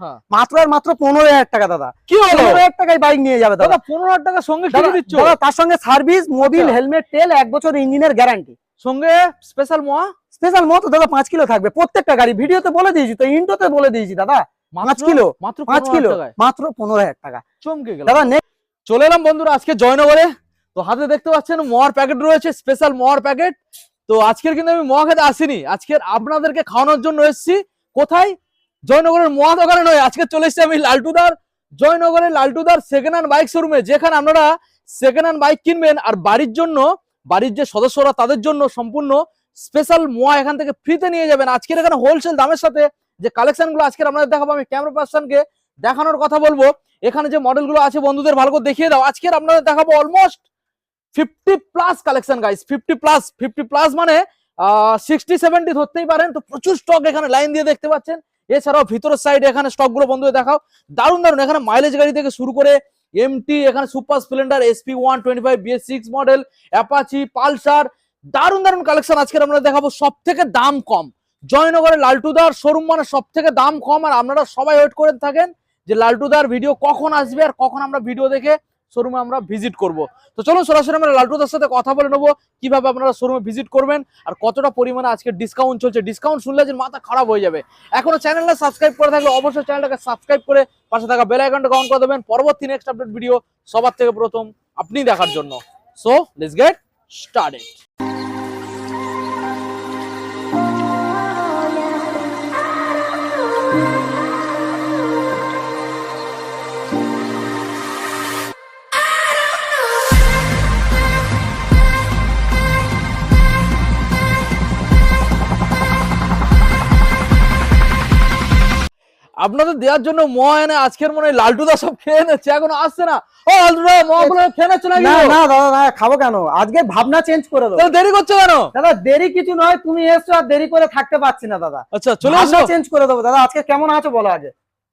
হ্যাঁ। মাত্র আর মাত্র পনেরো হাজার টাকা দাদা। কি পনেরো হাজার টাকায় বাইক নিয়ে যাবে দাদা। পনেরো হাজার টাকা সঙ্গে দিচ্ছ? তার সঙ্গে সার্ভিস মোবিল। হেলমেট তেল এক বছর ইঞ্জিনের গ্যারান্টি সঙ্গে স্পেশাল মোয়া স্পেশাল মতো দাদা পাঁচ কিলো থাকবে প্রত্যেকটা গাড়ি। ভিডিওতে বলে দিয়েছি তো ইন্টোতে বলে দিয়েছি দাদা। পাঁচ কিলো। মাত্র পাঁচ কিলো। মাত্র পনেরো হাজার টাকা। চমকে গেল। দাদা চলে এলাম বন্ধুরা আজকে জয়নগরে। তো হাতে দেখতে পাচ্ছেন মোয়ার প্যাকেট রয়েছে স্পেশাল মোয়ার প্যাকেট তো আজকের কিন্তু আমি মোয়া খেতে আসিনি। আজকের আপনাদেরকে খাওয়ানোর জন্য এসেছি। কোথায়? জয়নগরের মোয়া দোকানে নয়, আজকে চলে এসেছি আমি লালটুদার, জয়নগরের লালটুদার সেকেন্ড হ্যান্ড বাইক শোরুমে যেখানে আপনারা সেকেন্ড হ্যান্ড বাইক কিনবেন আর বাড়ির জন্য, বাড়ির যে সদস্যরা তাদের জন্য সম্পূর্ণ স্পেশাল মোয়া এখান থেকে ফ্রিতে নিয়ে যাবেন। আজকের এখানে হোলসেল দামের সাথে যে কালেকশনগুলো আজকের আপনাদের দেখাবো, আমি ক্যামেরা পার্সনকে দেখানোর কথা বলব। এখানে যে মডেলগুলো আছে, বন্ধুদের ভালো করে দেখিয়ে দাও। আজকের আপনাদের দেখাবো almost fifty plus collection guys fifty plus fifty plus মানে সিক্সটি সেভেন্টি ধরতেই পারেন। তো প্রচুর স্টক এখানে লাইন দিয়ে দেখতে পাচ্ছেন। এছাড়াও ভিতরের সাইডে এখানে স্টকগুলো বন্ধুদের দেখাও। দারুণ দারুণ, এখানে মাইলেজ গাড়ি থেকে শুরু করে এমটি এখানে super Splendor SP one twenty five BS six model Apache Pulsar দারুণ দারুণ কালেকশন আজকে আমরা দেখাবো সব থেকে দাম কম। জয়নগরের লালটুদার শোরুম মানে সব থেকে দাম কম, আর আপনারা সবাই ওয়েট করে থাকেন যে লালটুদার ভিডিও কখন আসবে আর কখন আমরা ভিডিও দেখে শোরুমে আমরা ভিজিট করব। তো চলুন সরাসরি আমরা লালটুদার সাথে কথা বলে নেব, কীভাবে আপনারা শোরুমে ভিজিট করবেন আর কতটা পরিমাণে আজকে ডিসকাউন্ট চলছে। ডিসকাউন্ট শুনলে যে মাথা খারাপ হয়ে যাবে। এখনও চ্যানেলটা সাবস্ক্রাইব করে থাকলে অবশ্যই চ্যানেলটাকে সাবস্ক্রাইব করে পাশে থাকা বেল আইকনটা অন করে দেবেন। পরবর্তী নেক্সট আপডেট ভিডিও সবার থেকে প্রথম আপনি দেখার জন্য। সো লেটস গেট স্টার্টেড আপনাদের দেওয়ার জন্য মোয়া এনে আজকের মনে হয় লালটুদা সব খেয়ে নিচ্ছে এখনও আসছে না। ও লালটুদা মোয়া গুলো খেয়ে নিচ্ছে না না দাদা না খাব কেন? আজকে ভাবনা চেঞ্জ করে তাহলে দেরি করছে কেন? দাদা দেরি কিছু নয় তুমি এসছো আর দেরি করে থাকতে পারছি না দাদা। আচ্ছা চলে আসো। চেঞ্জ করে দেবো। দাদা আজকে কেমন আছো বলো আগে।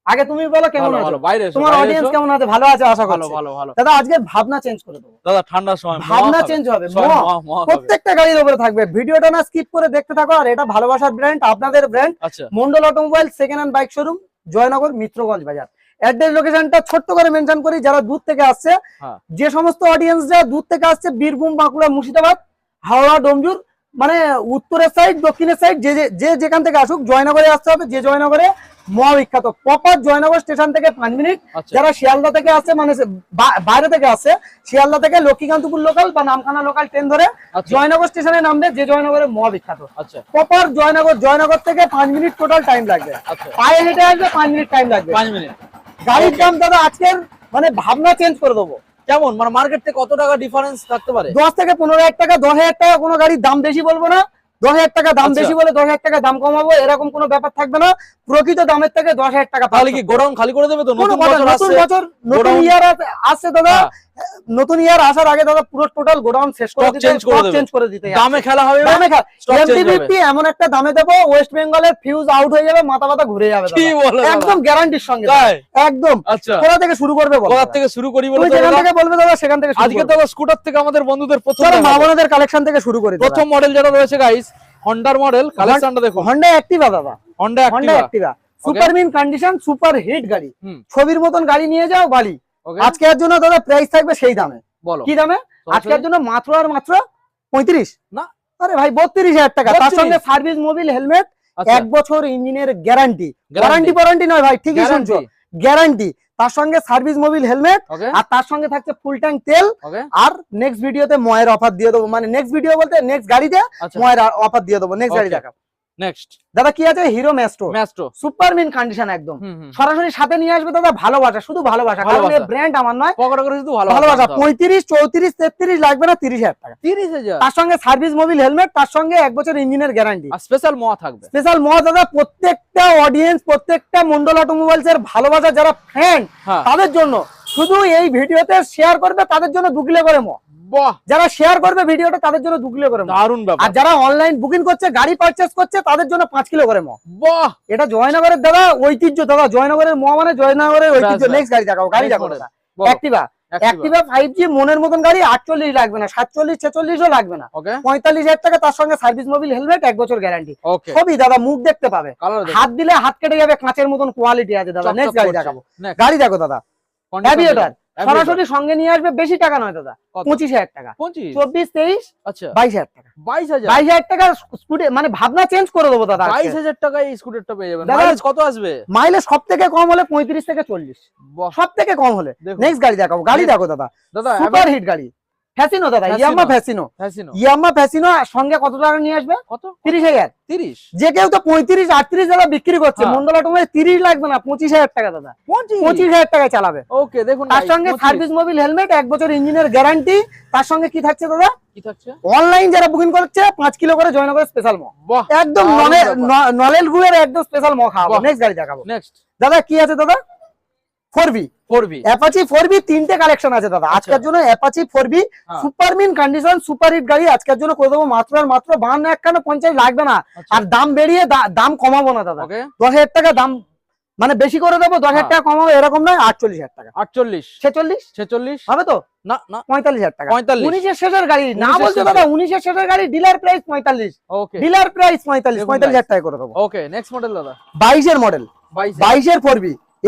আগে তুমি বলো কেমন আছো। বাইরে তোমার অডিয়েন্স কেমন আছে? ভালো আছে আশা করছি। ভালো ভালো। দাদা আজকে ভাবনা চেঞ্জ করে দেবো। দাদা ঠান্ডার সময় ভাবনা চেঞ্জ হবে। প্রত্যেকটা গাড়ির উপরে থাকবে। ভিডিওটা না স্কিপ করে দেখতে থাকো আর এটা ভালোবাসার ব্র্যান্ড আপনাদের ব্র্যান্ড আচ্ছা। Mondal automobile second hand bike showroom Joynagar Mitraganj বাজার অ্যাড্রেস লোকেশনটা ছোট্ট করে মেনশন করি যারা দূর থেকে আসছে হ্যাঁ। যে সমস্ত অডিয়েন্সরা দূর থেকে আসছে বীরভূম বাঁকুড়া মুর্শিদাবাদ হাওড়া ডোমজুর মানে উত্তরের সাইড দক্ষিণের সাইড যে যে- যে যেখান থেকে আসুক জয়নগরে আসতে হবে যে জয়নগরে মহাবিখ্যাত। প্রপার জয়নগর স্টেশন থেকে পাঁচ মিনিট। আচ্ছা। যারা শিয়ালদা থেকে আসছে মানে বাইরে থেকে আসছে শিয়ালদা থেকে লক্ষ্মীকান্তপুর লোকাল বা নামখানা লোকাল ট্রেন ধরে আচ্ছা। জয়নগর স্টেশনে নামবে যে জয়নগরে মহাবিখ্যাত। আচ্ছা। প্রপার জয়নগর জয়নগর থেকে পাঁচ মিনিট টোটাল টাইম লাগবে। পায়ে হেঁটে আসবে পাঁচ মিনিট টাইম লাগবে। পাঁচ মিনিট। গাড়ির দাম দাদা আজকের মানে ভাবনা চেঞ্জ করে দেবো। কেমন? মানে মার্কেট থেকে কত টাকা ডিফারেন্স থাকতে পারে? দশ থেকে পনেরো হাজার টাকা দশ হাজার টাকা কোনো গাড়ির দাম বেশি বলব না। দশ হাজার টাকা দাম আচ্ছা। বেশি বলে দশ হাজার টাকা দাম কমাবো এরকম কোনো ব্যাপার থাকবে না। প্রকৃত দামের থেকে দশ হাজার টাকা তাহলে কি গোডাউন খালি করে দেবে তো? নতুন বছর নতুন ইয়ার আছে দাদা। হ্যাঁ। নতুন ইয়ার আসার আগে দাদা পুরো টোটাল গোডাউন শেষ করে দিতে। চেঞ্জ করে দিতে দামে খেলা হবে দামে খা Stock change হবে। MT-50 এমন একটা দামে দেবো ওয়েস্ট বেঙ্গলের ফিউজ আউট হয়ে যাবে মাথা মাথা ঘুরে যাবে কি দাদা। বলে একদম গ্যারান্টির সঙ্গে একদম। আচ্ছা। কোথা থেকে শুরু করবে বলো কোথা থেকে শুরু করি বলে যেখান থেকে বলবে দাদা সেখান থেকে শুরু আজকে। তো স্কুটার থেকে আমাদের বন্ধুদের প্রথম চলো মা বোনদের কালেকশন থেকে শুরু করি প্রথম মডেল যেটা রয়েছে গাইস হন্ডার মডেল কালেকশনটা দেখো হন্ডা অ্যাক্টিভা দাদা। Honda Honda Activa super mint condition super hit গাড়ি। ছবির মতন গাড়ি নিয়ে যাও ওকে আজকের জন্য দাদা প্রাইস থাকবে সেই দামে। বলো। কি দামে? আজকের জন্য মাত্র আর মাত্র পঁয়ত্রিশ। না। আরে ভাই বত্রিশ হাজার টাকা। তার সঙ্গে সার্ভিস মোবিল হেলমেট এক বছর ইঞ্জিনের গ্যারান্টি ওয়ারেন্টি ওয়ারেন্টি নয় ভাই ঠিকই শুনছো। গ্যারান্টি তার সঙ্গে সার্ভিস মোবিল হেলমেট আর তার সঙ্গে থাকছে ফুল ট্যাঙ্ক তেল। আর নেক্সট ভিডিওতে ময়ের অফার দিয়ে দেবো। মানে নেক্সট ভিডিও বলতে নেক্সট গাড়িতে আচ্ছা। ময়ের অফার দিয়ে দেবো। নেক্সট গাড়ি দেখা নেক্সট দাদা কি আছে? Hero Maestro Maestro super condition একদম। হুম হুম। সরাসরি সাথে নিয়ে আসবে দাদা ভালোবাসা শুধু ভালোবাসা। কারণ ভালোবাসা। ব্র্যান্ড আমার নয়। পকেট করে শুধু ভালোবাসা পঁয়ত্রিশ চৌত্রিশ তেত্রিশ লাগবে না তিরিশ হাজার টাকা। তিরিশ হাজার? তার সঙ্গে সার্ভিস মোবিল হেলমেট তার সঙ্গে এক বছর ইঞ্জিনের গ্যারান্টি আর স্পেশাল মোয়া থাকবে। স্পেশাল দাদা প্রত্যেকটা অডিয়েন্স প্রত্যেকটা মন্ডল অটোমোবাইলস এর ভালোবাসা যারা ফ্যান তাদের জন্য। শুধু এই ভিডিওতে শেয়ার করবে তাদের জন্য দু কিলো করে বাহ যারা শেয়ার করবে ভিডিওটা তাদের জন্য দু কিলো করে আর যারা অনলাইন বুকিং করছে গাড়ি পারচেস করছে তাদের জন্য পাঁচ কিলো করে মহ বাহ। এটা জয়নগরের দাদা ঐতিহ্য দাদা। জয়নগরের মহা মানে জয়নগরের ঐতিহ্য। নেক্সট গাড়ি দেখাও গাড়ি দেখাও দাদা। অ্যাক্টিভা অ্যাক্টিভা ফাইভ জি মনের মতন গাড়ি আটচল্লিশ লাগবে না সাতচল্লিশ ছেচল্লিশও লাগবে না। পঁয়তাল্লিশ হাজার টাকা তার সঙ্গে সার্ভিস মোবিল হেলমেট এক বছর গ্যারান্টি ওকে সবই দাদা মুখ দেখতে পাবে। হাত দিলে হাত কেটে যাবে কাঁচের মতন কোয়ালিটি আছে দাদা। নেক্সট গাড়ি দেখাবো। গাড়ি দেখো দাদা। সরাসরি সঙ্গে নিয়ে আসবে বেশি টাকা নয় দাদা পঁচিশ হাজার টাকা। চব্বিশ তেইশ আচ্ছা। বাইশ হাজার টাকা। বাইশ হাজার? বাইশ হাজার টাকা স্কুটি মানে ভাবনা চেঞ্জ করে দেবো দাদা বাইশ হাজার টাকা এই স্কুটারটা পেয়ে যাবেন। মাইলেজ কত আসবে? মাইলেজ সব থেকে কম হলে পঁয়ত্রিশ থেকে চল্লিশ। সব থেকে কম হলে। নেক্সট গাড়ি দেখাবো। গাড়ি দেখো দাদা। দাদা সুপার হিট গাড়ি। ফ্যাসিনো দাদা। ইয়ামা ফ্যাসিনো ইয়ামা ফ্যাসিনো সঙ্গে কত টাকা নিয়ে আসবে? কত? তিরিশ হাজার। তিরিশ? যে কেউ তো পঁয়ত্রিশ আটত্রিশ হাজার বিক্রি করছে হ্যাঁ। মন্ডলা টুমে তিরিশ লাগবে না পঁচিশ হাজার টাকা দাদা। পঁচিশ? হাজার টাকায় চালাবে। ওকে দেখুন তার সঙ্গে সার্ভিস মোবিল হেলমেট এক বছর ইঞ্জিনের গ্যারান্টি। তার সঙ্গে কি থাকছে দাদা? কি থাকছে? অনলাইন যারা বুকিং করছে পাঁচ কিলো করে জয়নগরের স্পেশাল ম একদম। নলেল গুড়ের একদম স্পেশাল ম খাওয়াবো। নেক্সট গাড়ি দেখাবো। নেক্সট দাদা কি আছে দাদা? Four B. Four B. Apache four B তিনটে কালেকশন আছে দাদা। আচ্ছা। আজকের জন্য অ্যাপাচি হ্যাঁ। মিন কন্ডিশন সুপার হিট গাড়ি আজকের জন্য করে দেবো মাত্র আর মাত্র বাহান্ন একখানে পঞ্চাশ লাগবে না। আর দাম বেরিয়ে দাম কমাবো না দাদা। দশ হাজার টাকা দাম মানে বেশি করে দেবো দশ হাজার হ্যাঁ। টাকা কমাবো এরকম নয় আটচল্লিশ হাজার টাকা। আটচল্লিশ। ছেচল্লিশ? ছেচল্লিশ। হবে তো? না না। পঁয়তাল্লিশ হাজার টাকা। পঁয়তাল্লিশ। উনিশের শেষের গাড়ি না বলছো দাদা উনিশের শেষের গাড়ি ডিলার প্রাইস পঁয়তাল্লিশ। ওকে। ডিলার প্রাইস পঁয়তাল্লিশ পঁয়তাল্লিশ হাজার টাকা করে দেবো। ওকে নেক্সট মডেল দাদা। বাইশের মডেল বাইশের।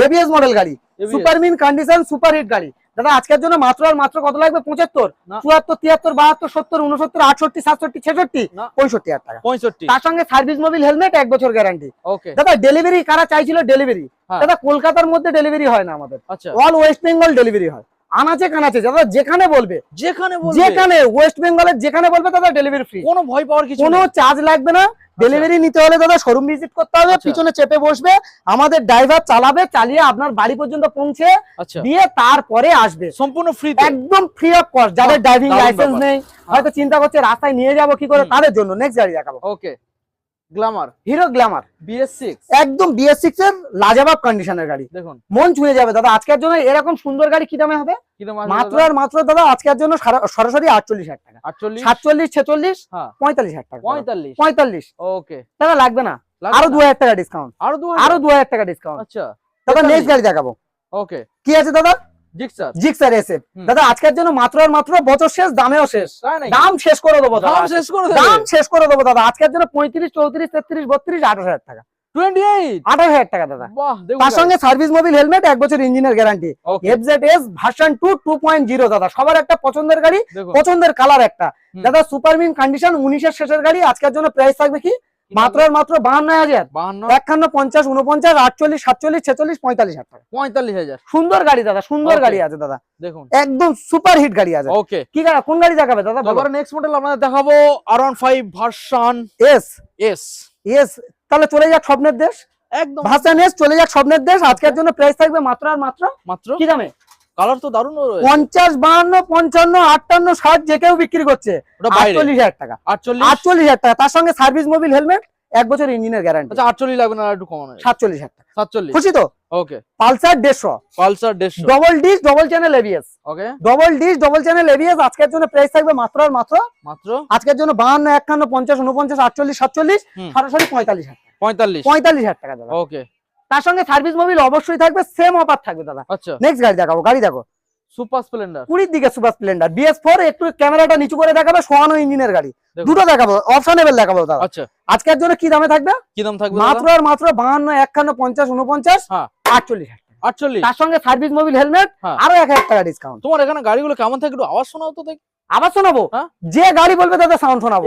এবিএস মডেল গাড়ি। Super mint condition super hit গাড়ি। দাদা আজকের জন্য মাত্র আর মাত্র কত লাগবে? পঁচাত্তর। চুয়াত্তর তিয়াত্তর বাহাত্তর সত্তর উনসত্তর আটষট্টি সাতষট্টি ছেষট্টি পঁয়ষট্টি হাজার টাকা। পঁয়ষট্টি। তার সঙ্গে সার্ভিস মোবিল হেলমেট এক বছর গ্যারান্টি দাদা ডেলিভারি কারা চাইছিল? ডেলিভারি হ্যাঁ। দাদা কলকাতার মধ্যে ডেলিভারি হয় না আমাদের। অল ওয়েস্ট বেঙ্গল ডেলিভারি হয়। আনাচে কানাচে দাদা যেখানে বলবে। যেখানে যেখানে ওয়েস্ট বেঙ্গলের যেখানে বলবে দাদা ডেলিভারি ফ্রি কোনো ভয় পাওয়ার কিছু কোনো চার্জ লাগবে না। ডেলিভারি নিতে হলে দাদা শোরুম ভিজিট করতে হবে আচ্ছা। পিছনে চেপে বসবে আমাদের ড্রাইভার চালাবে চালিয়ে আপনার বাড়ি পর্যন্ত পৌঁছে আচ্ছা। দিয়ে তারপরে আসবে। সম্পূর্ণ ফ্রি একদম ফ্রি অফ কস্ট যাদের ড্রাইভিং লাইসেন্স নেই হয়তো চিন্তা করছে রাস্তায় নিয়ে যাব কি করে তাদের জন্য নেক্সট গাড়ি দেখাবো। Okay Glamour Hero Glamour BS একদম বিএস এর লাজাবাব কন্ডিশনের গাড়ি। দেখুন। মন ছুঁয়ে যাবে। দাদা আজকের জন্য এরকম সুন্দর গাড়ি কি দামে হবে? মাত্র আর মাত্র দাদা আজকের জন্য সরাসরি আটচল্লিশ হাজার টাকা। হ্যাঁ। পঁয়তাল্লিশ হাজার টাকা। পঁয়তাল্লিশ? পঁয়তাল্লিশ। ওকে দাদা লাগবে না। আরও দু হাজার টাকা ডিসকাউন্ট আরও আরও দু হাজার টাকা ডিসকাউন্ট আচ্ছা। দাদা নেক্সট গাড়ি দেখাবো। ওকে কি আছে দাদা? জিক্সার। জিক্সার এসএফ দাদা আজকের জন্য মাত্র আর মাত্র বছর শেষ দামেও শেষ। দাম শেষ করে দেবো দাম শেষ করে দাম শেষ করে দেবো দাদা। আজকের জন্য পঁয়ত্রিশ চৌত্রিশ তেত্রিশ বত্রিশ আঠাশ হাজার টাকা। টোয়েন্টি হাজার টাকা দাদা। তার সঙ্গে সার্ভিস মোবিল হেলমেট এক বছর ইঞ্জিনের guarantee FZ S version two two point zero দাদা। সবার একটা পছন্দের গাড়ি পছন্দের কালার একটা। দাদা সুপারমিন কন্ডিশন উনিশের শেষের গাড়ি আজকের জন্য প্রাইস থাকবে কি? মাত্র মাত্র বাহান্ন হাজার। একান্ন পঞ্চাশ উনপঞ্চাশ আটচল্লিশ সাতচল্লিশ ছেচল্লিশ পঁয়তাল্লিশ হাজার টাকা। পঁয়তাল্লিশ হাজার। সুন্দর গাড়ি দাদা সুন্দর গাড়ি আছে দাদা। দেখুন। একদম সুপার হিট গাড়ি আছে। ওকে কি গাড়ি কোন গাড়ি দেখাবে দাদা নেক্সট মডেল আপনাদের দেখাবো R one five version S S S তাহলে চলে যাক স্বপ্নের দেশ। একদম। ভার্সন এস চলে যাক স্বপ্নের দেশ। আজকের জন্য প্রাইস থাকবে মাত্র আর মাত্র মাত্র কি দামে? কালার তো দারুণ পঞ্চাশ বাহান্ন পঞ্চান্ন আটান্ন ষাট যে কেউ বিক্রি করছে। আটচল্লিশ হাজার টাকা। আটচল্লিশ? হাজার টাকা। তার সঙ্গে সার্ভিস মোবিল হেলমেট এক বছর ইঞ্জিনের গ্যারান্টি আচ্ছা আটচল্লিশ লাগবে না একটু কমানো সাতচল্লিশ হাজার টাকা। সাতচল্লিশ? খুশি তো? ওকে পালসার দেড়শো। পালসার দেড়শো। Double disc double channel ABS okay double disc double channel ABS আজকের জন্য প্রাইস থাকবে মাত্র আর মাত্র? মাত্র? আজকের জন্য বাহান্ন একান্ন পঞ্চাশ উনপঞ্চাশ আটচল্লিশ সাতচল্লিশ সরাসরি পঁয়তাল্লিশ হাজার পঁয়তাল্লিশ। পঁয়তাল্লিশ হাজার টাকা ওকে তার সঙ্গে সার্ভিস মোবিল অবশ্যই থাকবে সেম অফার থাকবে দাদা। আচ্ছা। নেক্সট গাড়ি দেখাবো গাড়ি দেখো। সুপার স্প্লেন্ডার কুড়ির দিকে সুপার স্প্লেন্ডার বিএস ফোর একটু ক্যামেরাটা নিচু করে দেখাবে সোয়ানো ইঞ্জিনের গাড়ি। দুটো দেখাবো অপশনেবল দেখাবো দাদা। আচ্ছা। আজকের জন্য কি দামে থাকবে? কি দাম থাকবে মাত্র আর মাত্র বাহান্ন একান্ন পঞ্চাশ উনপঞ্চাশ হ্যাঁ। আটচল্লিশ আটচল্লিশ। তার সঙ্গে সার্ভিস মোবিল হেলমেট। আরও এক হাজার টাকা ডিসকাউন্ট তোমার এখানে গাড়িগুলো কেমন থাকে একটু আওয়াজ শোনাও তো দেখ। আবার শোনাবো? হ্যাঁ। যে গাড়ি বলবে দাদা সাউন্ড শোনাবো।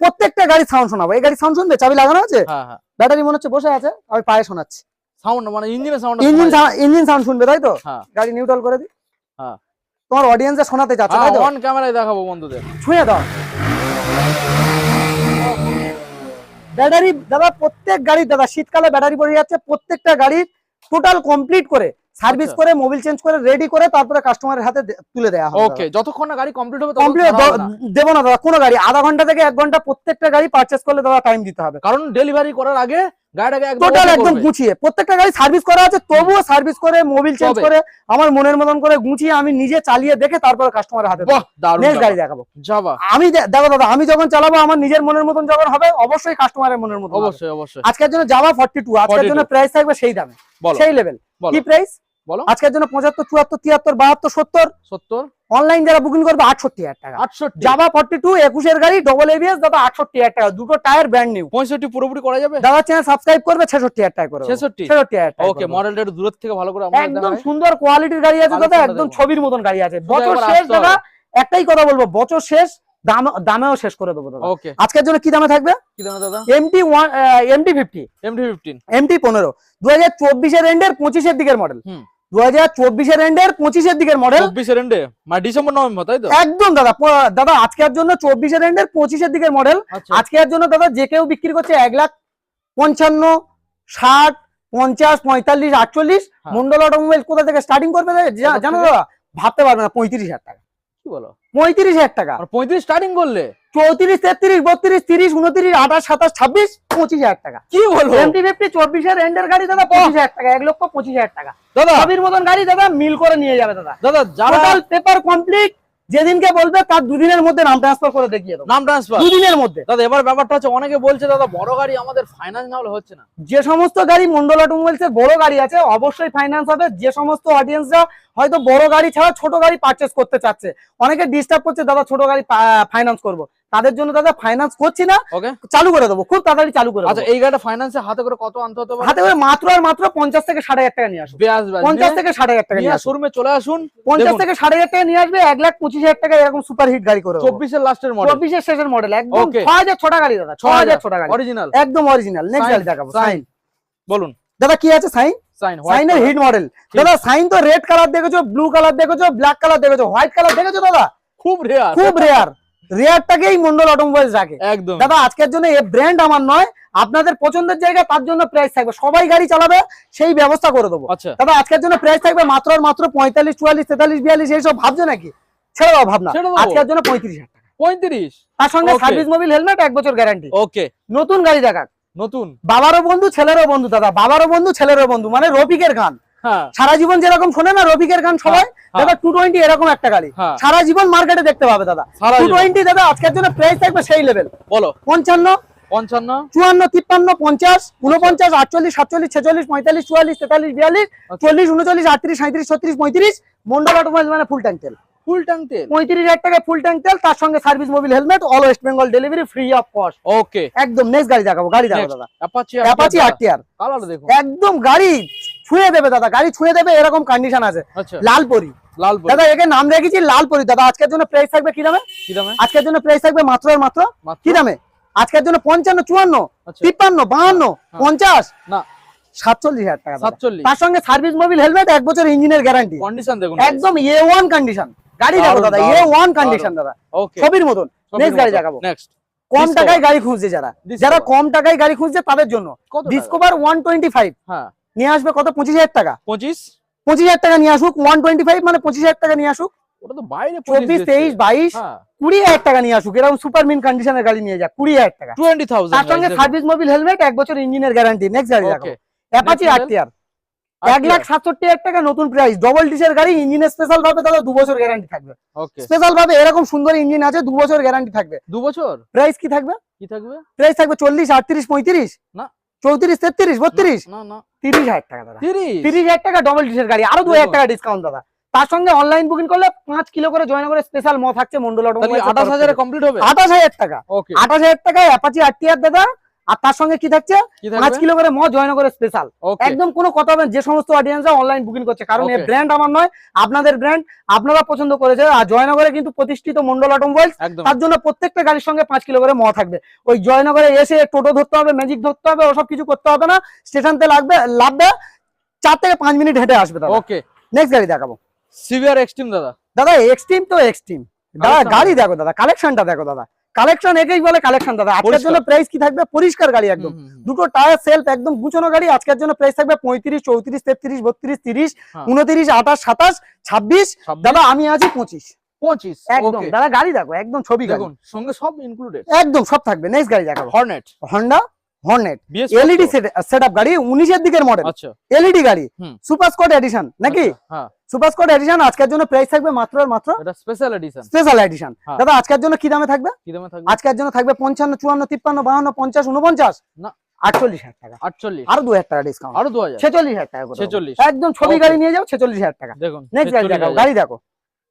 প্রত্যেকটা গাড়ি সাউন্ড শোনাবো। এই গাড়ি সাউন্ড শুনবে? চাবি লাগানো আছে? হ্যাঁ হ্যাঁ। ব্যাটারি মনে হচ্ছে বসে আছে আমি পায়ে শোনাচ্ছি। সাউন্ড মানে ইঞ্জিনের সাউন্ড ইঞ্জিন ইঞ্জিন সাউন্ড শুনবে তাই তো? হ্যাঁ। গাড়ি নিউট্রাল করে দি। হ্যাঁ। তোমার অডিয়েন্সে শোনাতে যাচ্ছে তাই তো? অন ক্যামেরায় দেখাবো বন্ধুদের। ছুঁয়ে দাও। ব্যাটারি দাদা প্রত্যেক গাড়ি দাদা শীতকালে ব্যাটারি পড়ে যাচ্ছে প্রত্যেকটা গাড়ির টোটাল কমপ্লিট করে। সার্ভিস আচ্ছা। করে মোবিল চেঞ্জ করে রেডি করে তারপরে কাস্টমারের হাতে তুলে দেওয়া হবে ওকে যতক্ষণ না গাড়ি কমপ্লিট হবে কমপ্লিট ততক্ষণ ধরা না। দাদা কোনো গাড়ি আধা ঘণ্টা থেকে এক ঘণ্টা প্রত্যেকটা গাড়ি পারচেস করলে দাদা টাইম দিতে হবে। কারণ ডেলিভারি করার আগে গাড়িটাকে একদম টোটাল একদম গুছিয়ে। প্রত্যেকটা গাড়ি সার্ভিস করা আছে তবুও সার্ভিস করে মোবিল চেঞ্জ করে আমার মনের মতন করে গুছিয়ে আমি নিজে চালিয়ে দেখে তারপরে কাস্টমারের হাতে নেক্সট গাড়ি দেখাবো। যাবা আমি দেখো দাদা আমি যখন চালাবো আমার নিজের মনের মতন যখন হবে অবশ্যই কাস্টমারের মনের মতন অবশ্যই অবশ্যই। আজকের জন্য যাওয়া ফর্টি টু আজকের জন্য প্রাইস থাকবে সেই দামে। সেই লেভেল কি প্রাইস বলো। আজকের জন্য পঁচাত্তর চুয়াত্তর তিয়াত্তর বাহাত্তর সত্তর। সত্তর। অনলাইন যারা বুকিং করবে আটষট্টি হাজার টাকা। আটষট্টি। জাভা ফর্টি টু একুশের গাড়ি ডবল এবিএস দাদা আটষট্টি হাজার টাকা। দুটো টায়ার ব্র্যান্ড নিউ পঁয়ষট্টি পুরোপুরি করা যাবে? দাদা চ্যানেল সাবস্ক্রাইব করবে ছেষট্টি হাজার টাকা করে ছেষট্টি? ছেষট্টি হাজার টাকা ওকে মডেলটা একটু দূরের থেকে ভালো করে একদম সুন্দর কোয়ালিটির গাড়ি আছে দাদা একদম ছবির মতন গাড়ি আছে। বছর শেষ দাদা একটাই কথা বলব বছর শেষ দামেও শেষ করে দেবো দাদা। ওকে আজকের জন্য কি দামে থাকবে? কি দাম দাদা? MT one MT fifty MT fifteen MT পনেরো। দু হাজার চব্বিশের এন্ডের পঁচিশের দিকের মডেল দু হাজার চব্বিশের এন্ডের পঁচিশের দিকের মডেল চব্বিশের এন্ডে ডিসেম্বর নভেম্বর তাই তো? একদম দাদা দাদা আজকের জন্য চব্বিশের এন্ডের পঁচিশের দিকের মডেল আচ্ছা। আজকের জন্য দাদা যে কেউ বিক্রি করছে এক লাখ পঞ্চান্ন ষাট পঞ্চাশ পঁয়তাল্লিশ আটচল্লিশ। হ্যাঁ। মন্ডল অটোমোবাইল কোথা থেকে স্টার্টিং করবে জানো দাদা? ভাবতে পারবে না পঁয়ত্রিশ হাজার টাকা। কি বলো? পঁয়ত্রিশ হাজার টাকা। পঁয়ত্রিশ স্টার্টিং করলে? চৌত্রিশ তেত্রিশ বত্রিশ তিরিশ উনত্রিশ আঠাশ সাতাশ ছাব্বিশ পঁচিশ হাজার টাকা। কি বলব এমটি ফিফটি চব্বিশের এন্ডের গাড়ি দাদা পঁচিশ হাজার টাকা এক লক্ষ পঁচিশ হাজার টাকা। দাদা। সবির মতন গাড়ি দাদা মিল করে নিয়ে যাবে দাদা। দাদা জার্নাল পেপার কমপ্লিট যেদিনকে বলবে তার দুদিনের মধ্যে নাম ট্রান্সফার করে দেখিয়ে দেবো। নাম ট্রান্সফার দুদিনের মধ্যে। দাদা এবার ব্যাপারটা হচ্ছে অনেকে বলছে দাদা বড় গাড়ি আমাদের ফাইন্যান্স না হলে হচ্ছে না। যে সমস্ত গাড়ি মন্ডল অটোমোবাইলস এর বড় গাড়ি আছে অবশ্যই ফাইন্যান্স হবে। যে সমস্ত অডিয়েন্সরা হয়তো বড় গাড়ি ছাড়া ছোট গাড়ি পারচেস করতে চাচ্ছে অনেকে ডিস্টার্ব করছে দাদা ছোট গাড়ি ফাইন্যান্স করব। তাদের জন্য দাদা ফাইন্যান্স করছি না চালু করে দেবো খুব তাড়াতাড়ি চালু করে আচ্ছা এই গাড়িটা ফাইন্যান্সে হাতে করে কত আনতে হতে হাতে করে মাত্র আর মাত্র পঞ্চাশ থেকে ষাট হাজার টাকা নিয়ে আসবে। পঞ্চাশ থেকে ষাট হাজার টাকা নিয়ে শোরুমে চলে আসুন পঞ্চাশ থেকে ষাট হাজার টাকা নিয়ে আসবে এক লাখ পঁচিশ হাজার টাকা এরকম সুপার হিট গাড়ি করে চব্বিশের লাস্টের মডেল চব্বিশের শেষের মডেল একদম. ছ হাজার ছোটা গাড়ি দাদা ছ হাজার ছোটা গাড়ি। অরিজিনাল একদম অরিজিনাল নেক্সট গাড়ি দেখাবো সাইন বলুন। দাদা কি আছে সাইন সাইন সাইনের হিট মডেল দাদা সাইন তো রেড কালার দেখেছ ব্লু কালার দেখেছ ব্ল্যাক কালার দেখেছ হোয়াইট কালার দেখেছ দাদা? খুব রেয়ার খুব রেয়ার রেয়ারটাকেই মন্ডল অটোমোবাইলস রাখে। একদম। দাদা আজকের জন্য এই ব্র্যান্ড আমার নয় আপনাদের পছন্দের জায়গা তার জন্য প্রাইস থাকবে। সবাই গাড়ি চালাবে সেই ব্যবস্থা করে দেবো। আচ্ছা। দাদা আজকের জন্য প্রাইস থাকবে মাত্র আর মাত্র পঁয়তাল্লিশ চুয়াল্লিশ তেতাল্লিশ বিয়াল্লিশ এইসব ভাবছ নাকি? ছেড়ে দাও ভাবনা। আজকের জন্য পঁয়ত্রিশ হাজার টাকা। পঁয়ত্রিশ? তার সঙ্গে সার্ভিস মোবিল হেলমেট এক বছর গ্যারান্টি ওকে নতুন গাড়ি দেখা নতুন। বাবারও বন্ধু ছেলেরও বন্ধু দাদা। বাবারও বন্ধু ছেলেরও বন্ধু। মানে রফিকের গান সারা জীবন যেরকম শোনে না রফিকের গান সবাই হ্যাঁ। দাদা টু টোয়েন্টি এরকম একটা গাড়ি হ্যাঁ। সারা জীবন মার্কেটে দেখতে পাবে দাদা। টু টোয়েন্টি দাদা আজকের জন্য প্রাইস থাকবে সেই লেভেল বলো। পঞ্চান্ন পঞ্চান্ন? চুয়ান্ন তিপ্পান্ন পঞ্চাশ উনপঞ্চাশ আটচল্লিশ সাতচল্লিশ ছেচল্লিশ পঁয়তাল্লিশ চুয়াল্লিশ তেতাল্লিশ বিয়াল্লিশ আচ্ছা। চল্লিশ উনচল্লিশ আটত্রিশ সাঁত্রিশ ছত্রিশ পঁয়ত্রিশ মন্ডল অটোমোবাইল মানে ফুল ট্যাঙ্ক তেল। ফুল ট্যাঙ্ক তেল? পঁয়ত্রিশ হাজার টাকা ফুল ট্যাঙ্ক তেল তার সঙ্গে service Mobil helmet all West Bengal delivery free of cost okay একদম নেক্সট গাড়ি দেখাবো গাড়ি দেখাবো দাদা। অ্যাপাচি অ্যাপাচি আরটিআর কালার দেখুন। একদম গাড়ি। ছুঁয়ে দেবে দাদা গাড়ি ছুঁয়ে দেবে এরকম কন্ডিশন আছে। আচ্ছা। লালপরি। দাদা একে নাম রেখেছি লালপরি। দাদা আজকের জন্য প্রাইস থাকবে কি দামে? আজকের জন্য প্রাইস থাকবে মাত্র মাত্র? মাত্র? কি দামে? আজকের জন্য পঞ্চান্ন চুয়ান্ন আচ্ছা। তিপ্পান্ন বাহান্ন হ্যাঁ। পঞ্চাশ। না। সাতচল্লিশ হাজার টাকা তার সঙ্গে সার্ভিস মোবিল হেলমেট এক বছর ইঞ্জিনের গ্যারান্টি কন্ডিশন দেখুন একদম এ ওয়ান কন্ডিশন গাড়ি দেখো দাদা এ ওয়ান কন্ডিশন দাদা। ছবির মতন। নেক্সট গাড়ি দেখাবো। নেক্সট কম টাকায় গাড়ি খুঁজছে যারা। যারা কম টাকায় গাড়ি খুঁজছে তাদের জন্য? ডিসকভার ওয়ান টোয়েন্টি ফাইভ হ্যাঁ। নিয়ে আসবে কত? পঁচিশ হাজার টাকা। পঁচিশ? পঁচিশ হাজার টাকা নিয়ে আসুক ওয়ান টোয়েন্টি ফাইভ মানে পঁচিশ হাজার টাকা নিয়ে আসুক। ওটা তো বাইরে চব্বিশ তেইশ বাইশ কুড়ি হাজার টাকা নিয়ে আসুক। এরকম সুপার মিন কন্ডিশনের গাড়ি নিয়ে যাক কুড়ি হাজার টাকা। টোয়েন্টি তার সঙ্গে সার্ভিস মোবিল হেলমেট এক বছর ইঞ্জিনের গ্যারান্টি নেক্সট গাড়ি দেখো। অ্যাপাচি আরটিআর এক লাখ সাতষট্টি হাজার টাকা নতুন প্রাইস ডবল ডিসের গাড়ি স্পেশাল ভাবে দাদা দু বছর গ্যারান্টি থাকবে। স্পেশাল ভাবে এরকম সুন্দর ইঞ্জিন আছে দু বছর গ্যারান্টি থাকবে। দু বছর? প্রাইস কি থাকবে? কি থাকবে? প্রাইস থাকবে চল্লিশ আটত্রিশ পঁয়ত্রিশ। না। চৌত্রিশ তেত্রিশ বত্রিশ। না না। তিরিশ হাজার টাকা দাদা। তিরিশ? হাজার টাকা ডবল ডিসের গাড়ি আরও দু হাজার টাকা ডিসকাউন্ট দাদা। তার সঙ্গে অনলাইন বুকিং করলে পাঁচ কিলো করে জয়েন করে স্পেশাল ম থাকছে মন্ডল আঠাশ হাজারে কমপ্লিট হবে? আঠাশ হাজার টাকা। আঠাশ হাজার টাকায় অ্যাপাচি আর দাদা আর তার সঙ্গে কি থাকছে? পাঁচ কিলো করে ম জয়েন করে স্পেশাল একদম কোনো কথা হবে যে সমস্ত অডিয়েন্সরা অনলাইন বুকিং করছে কারণ এই ব্র্যান্ড আমার নয় আপনাদের ব্র্যান্ড আপনারা পছন্দ করেছে আর জয়নগরে কিন্তু প্রতিষ্ঠিত মন্ডল অটোমোবাইলস তার জন্য প্রত্যেকটা গাড়ির সঙ্গে পাঁচ কিলো করে ম থাকবে। ওই জয়নগরে এসে টোটো ধরতে হবে ম্যাজিক ধরতে হবে ওসব কিছু করতে হবে না স্টেশনতে লাগবে লাগবে চার থেকে পাঁচ মিনিট হেঁটে আসবে দাদা। ওকে নেক্সট গাড়ি দেখাবো। সিভিয়ার এক্সট্রিম দাদা। দাদা এক্সট্রিম তো এক্সট্রিম দাদা গাড়ি দেখো দাদা কালেকশনটা দেখো দাদা। কালেকশন একেই বলে কালেকশন দাদা। আজকের জন্য প্রাইস কি থাকবে? পরিষ্কার গাড়ি একদম। দুটো টায়ার সেলফ একদম গুছানো গাড়ি। আজকের জন্য প্রাইস থাকবে পঁয়ত্রিশ চৌত্রিশ তেত্রিশ বত্রিশ তিরিশ হ্যাঁ। উনত্রিশ আঠাশ সাতাশ ছাব্বিশ। দাদা আমি আছি পঁচিশ। পঁচিশ একদম। দাদা গাড়ি দেখো একদম ছবি দেখুন সঙ্গে সব ইনক্লুডেড একদম সব থাকবে। নেক্সট গাড়ি দেখো Hornet Honda Hornet LED set up গাড়ি উনিশের দিকের মডেল আচ্ছা। এলইডি গাড়ি। সুপার স্কট এডিশন নাকি? হ্যাঁ। সুপার স্কট এডিশন আজকের জন্য প্রাইস থাকবে মাত্র আর মাত্র? এটা স্পেশাল এডিশন স্পেশাল এডিশন। দাদা আজকের জন্য কি দামে থাকবে? কি দামে থাকবে? আজকের জন্য থাকবে পঞ্চান্ন চুয়ান্ন তিপ্পান্ন বাহান্ন পঞ্চাশ উনপঞ্চাশ আটচল্লিশ হাজার টাকা। আটচল্লিশ। আরও দু হাজার টাকা ডিসকাউন্ট আরও দু হাজার। ছেচল্লিশ হাজার টাকা করে দেবো। ছেচল্লিশ। একদম ছবি গাড়ি নিয়ে যাও ছেচল্লিশ হাজার টাকা। দেখুন নেক্সট গাড়ি 46 হাজার। গাড়ি দেখো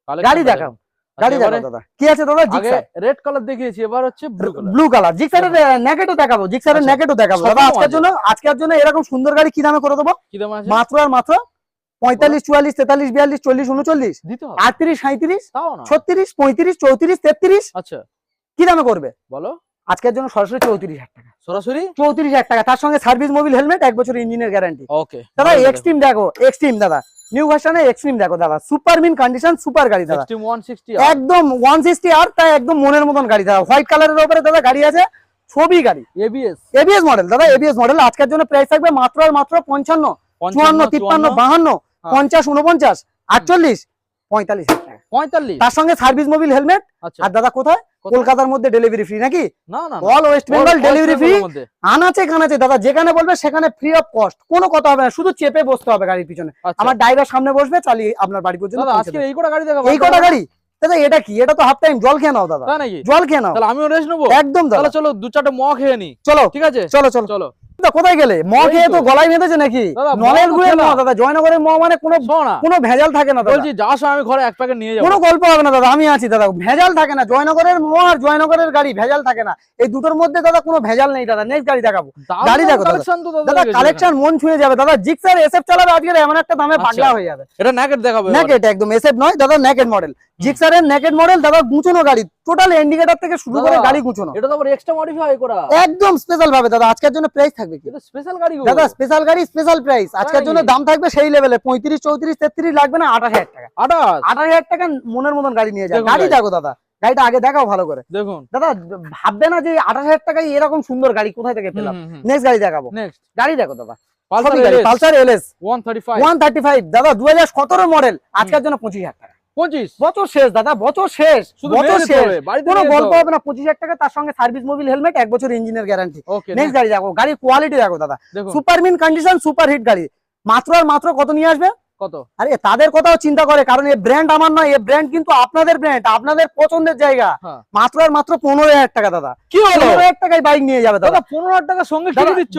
গাড়ি দেখাও। গাড়ি আচ্ছা, দেখো দাদা। কি আছে দাদা? জিক্সার রেড কালার দেখিয়েছি এবার হচ্ছে ব্লু কালার জিক্সারের নেগেটও দেখাবো জিক্সারের আচ্ছা। নেগেটও দেখাবো। দাদা আজকের জন্য আজকের জন্য এরকম সুন্দর গাড়ি কি দামে করে দেবো? কি দাম আছে? মাত্র আর মাত্র পঁয়তাল্লিশ চুয়াল্লিশ তেতাল্লিশ বিয়াল্লিশ চল্লিশ উনচল্লিশ। আটত্রিশ সাঁত্রিশ ছত্রিশ পঁয়ত্রিশ চৌত্রিশ তেত্রিশ। আচ্ছা। কি দামে করবে? বলো। আজকের জন্য সরাসরি চৌত্রিশ হাজার টাকা। সরাসরি? চৌত্রিশ হাজার টাকা। তার সঙ্গে সার্ভিস মোবিল হেলমেট এক বছর ইঞ্জিনের গ্যারান্টি ওকে দাদা এক্সট্রিম দেখো এক্সট্রিম দাদা। নিউ ভার্সনে এক্সট্রিম দেখো দাদা। সুপার মিন কন্ডিশন সুপার গাড়ি দাদা। এক্সট্রিম 160 একদম ওয়ান সিক্সটি আর তাই একদম মনের মতন গাড়ি দাদা। হোয়াইট কালারের উপরে দাদা গাড়ি আছে ছবি গাড়ি। এবিএস এবিএস মডেল দাদা এবিএস মডেল আজকের জন্য প্রাইস থাকবে মাত্র আর মাত্র পঞ্চান্ন চুয়ান্ন তিপ্পান্ন বাহান্ন হ্যাঁ। পঞ্চাশ উনপঞ্চাশ আটচল্লিশ পঁয়তাল্লিশ হাজার টাকা। 45 তার সঙ্গে সার্ভিস মোবিল হেলমেট। আচ্ছা। আর দাদা কোথায়? কোথায়? কলকাতার মধ্যে ডেলিভারি ফ্রি নাকি? না না all West Bengal delivery free আনাচে কানাচে দাদা যেখানে বলবে সেখানে ফ্রি অফ কস্ট কোনো কথা হবে না শুধু চেপে বসতে হবে গাড়ির পিছনে। আচ্ছা। আমার ড্রাইভার সামনে বসবে চালিয়ে আপনার বাড়ি পর্যন্ত আজকে এই কটা গাড়ি এই কটা গাড়ি? দাদা এটা কি? এটা তো হাফ টাইম জল খেয়ে নাও দাদা। জল খেয়ে নাও। তাহলে আমিও রেস্ট নেব? একদম তাহলে দাদা চলো দু চারটে ম খেয়ে নি। চলো। ঠিক আছে? চলো চলো। চলো। কোথায় গেলে? ম খেয়ে তো। তো। গলায় বেঁধেছে নাকি? নলের গুড়ের ম দাদা জয়নগরের ম মানে কোনো কোনো ভেজাল থাকে না বলছি যাওয়ার সময় আমি ঘরে এক প্যাকেট নিয়ে যাব। কোনো গল্প হবে না দাদা আমি আছি দাদা। ভেজাল থাকে না জয়নগরের ম আর জয়নগরের গাড়ি ভেজাল থাকে না। এই দুটোর মধ্যে দাদা কোনো ভেজাল নেই দাদা নেক্সট গাড়ি দেখাবো। গাড়ি দেখো দাদা। কালেকশন মন ছুঁয়ে যাবে দাদা। জিক্সার এসএফ চালাবে আজকে এমন একটা দামে আচ্ছা। পাগলা হয়ে যাবে। এটা নেকেট দেখাবে। নেকেট একদম এসএফ নয় দাদা নেকেট মডেল জিক্সারের নেকেট মডেল দাদা গুছানো গাড়ি। টোটাল ইন্ডিকেটর থেকে শুরু করে গাড়ি গুছানো এটা তো আবার এক্সট্রা মডিফাই করা। একদম স্পেশাল ভাবে দাদা আজকের জন্য প্রাইস থাকবে। কি? স্পেশাল গাড়ি দাদা স্পেশাল গাড়ি স্পেশাল প্রাইস আজকের জন্য দাম থাকবে সেই লেভেলে পঁয়ত্রিশ চৌত্রিশ তেত্রিশ লাগবে না আঠাশ হাজার টাকা। আঠাশ? হাজার টাকা মনের মতন গাড়ি নিয়ে দেখুন গাড়ি। দেখো দাদা গাড়িটা আগে দেখাও ভালো করে। দেখুন। দাদা ভাববে না যে আঠাশ হাজার টাকায় এরকম সুন্দর গাড়ি কোথায় থেকে পেলাম। নেক্সট গাড়ি দেখাবো। নেক্সট গাড়ি দেখো দাদা। Pulsar LS 135 one thirty five দাদা দু হাজার সতেরো মডেল আজকের জন্য পঁচিশ হাজার টাকা। 25 বছর শেষ দাদা বছর শেষ বছর শেষ। হবে, কোনো গল্প হবে। হবে না পঁচিশ হাজার টাকা তার সঙ্গে সার্ভিস মোবিল হেলমেট এক বছর ইঞ্জিনের গ্যারান্টি নেক্সট গাড়ি দেখো গাড়ির কোয়ালিটি দেখো দাদা। দেখুন super mint condition super hit গাড়ি। মাত্র আর মাত্র কত নিয়ে আসবে? কত? আরে তাদের কথাও চিন্তা করে কারণ এই ব্র্যান্ড আমার নয় এই ব্র্যান্ড কিন্তু আপনাদের ব্র্যান্ড আপনাদের পছন্দের জায়গা। হ্যাঁ। মাত্র আর মাত্র পনেরো হাজার টাকা দাদা। কি হলো? পনেরো হাজার টাকায় বাইক নিয়ে যাবে দাদা। দাদা 15000 টাকা সঙ্গে